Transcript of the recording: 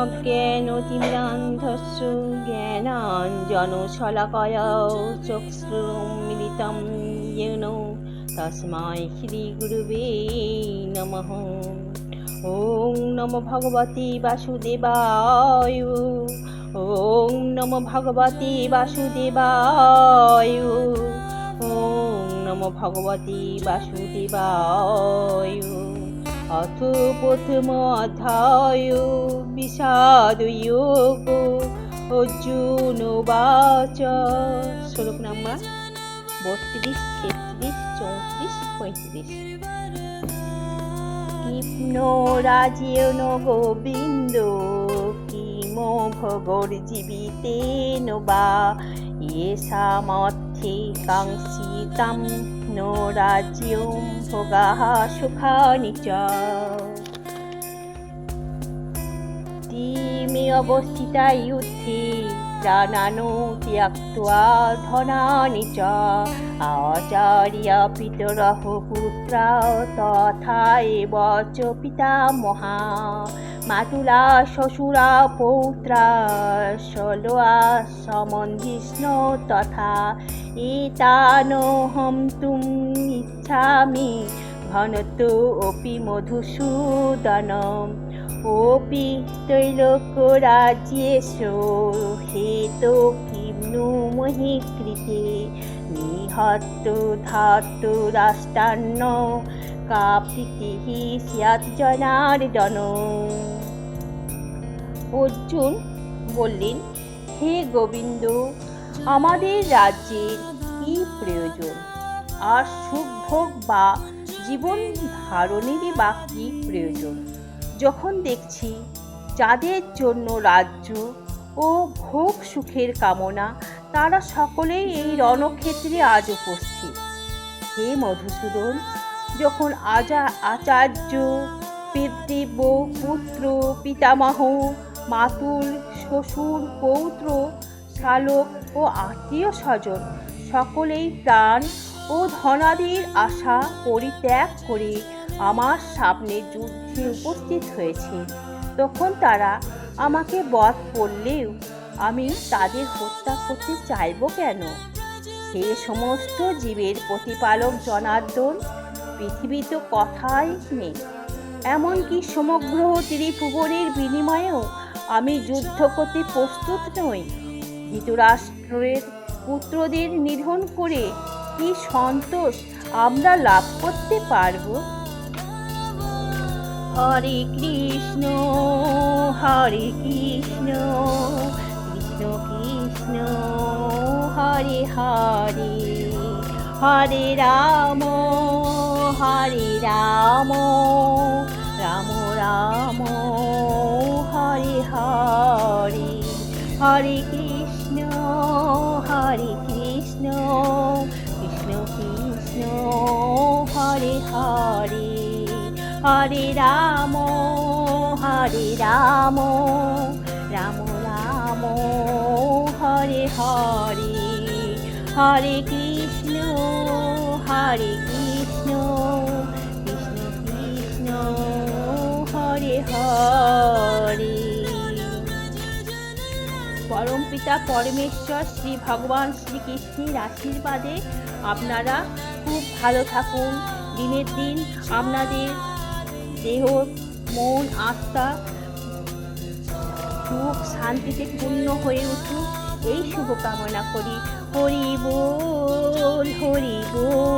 অজ্ঞানতিমিরান্ধস্য জ্ঞানাঞ্জনশলাকয়া চক্ষুমিলিতম येन तस्मै श्रीगुरुवे नमः ॐ नमो भगवती वासुदेवाय ॐ नमो भगवती वासुदेवाय ॐ नमो भगवती वासुदेवाय অথ প্রথম অধ্যায় বিষাদ যোগ অর্জুন বাচ। শ্লোক নাম্বার বত্রিশ, তেত্রিশ, চৌত্রিশ, পঁয়ত্রিশ। কিপ্ন রাজীর্ণ গোবিন্দ কিম ভগর জীবিতেন বা এষামর্থে কাঙ্ক্ষিতাম নো রাজ্যম ভোগাः সুখানি চ। তিমে অবস্থিতা যুদ্ধে প্রাণানো ত্যক্ত্বা ধনানি চ। আচার্য পিতরঃ পুত্রা তথা এব চ পিতামহা মাতুলা শ্বশুরা পৌত্রা, সলোয়া সমন্ধিষ্ণ তথা এতানহম তুম ইচ্ছামি ঘনত অপি মধুসূদনম। অপি তৈলোকরাজ্যেশ হেতো কিম্নু মহি কৃতে। নিহত ধাতু রাষ্ট্রান্ন কাপ্রীতিः স্যাৎ জনার্দন অর্জুন বললেন, হে গোবিন্দ আমাদের রাজ্যের কি প্রয়োজন? আর সুখ ভোগ বা জীবন ধারণেরই বা কি প্রয়োজন? যখন দেখছি যাদের জন্য রাজ্য ও ভোগ সুখের কামনা, তারা সকলেই এই রণক্ষেত্রে আজ উপস্থিত। হে মধুসূদন, যখন আজা আচার্য, পিতৃব্য, পুত্র, পিতামহ, মাতুল, শ্বশুর, পৌত্র শালক ও আত্মীয় স্বজন সকলেই প্রাণ ও ধনাদির আশা পরিত্যাগ করে আমার সামনে যুদ্ধে উপস্থিত হয়েছে। তখন তারা আমাকে বধ করলেও আমি তাদের হত্যা করতে চাইব কেন? হে সমস্ত জীবের প্রতিপালক জনার্দন পৃথিবী তো কথাই নেই। এমনকি সমগ্র ত্রিভুবনের বিনিময়েও আমি যুদ্ধ করতে প্রস্তুত নই। ধৃতরাষ্ট্রের পুত্রদের নিধন করে কি সন্তোষ আমরা লাভ করতে পারব? হরে কৃষ্ণ হরে কৃষ্ণ কৃষ্ণ কৃষ্ণ, হরে হরে হরে রাম হরে রাম রাম রাম, হরে হরে হরে হরে রাম হরে রাম রাম রাম, হরে হরে হরে কৃষ্ণ হরে কৃষ্ণ কৃষ্ণ কৃষ্ণ, হরে হরে। পরম পিতা পরমেশ্বর, শ্রী ভগবান শ্রীকৃষ্ণের আশীর্বাদে আপনারা খুব ভালো থাকুন। দিনের দিন আপনাদের দেহ, মন, আত্মা, সুখ, শান্তিতে পূর্ণ হয়ে উঠুক। এই শুভকামনা করি। হরি বোল হরি বোল।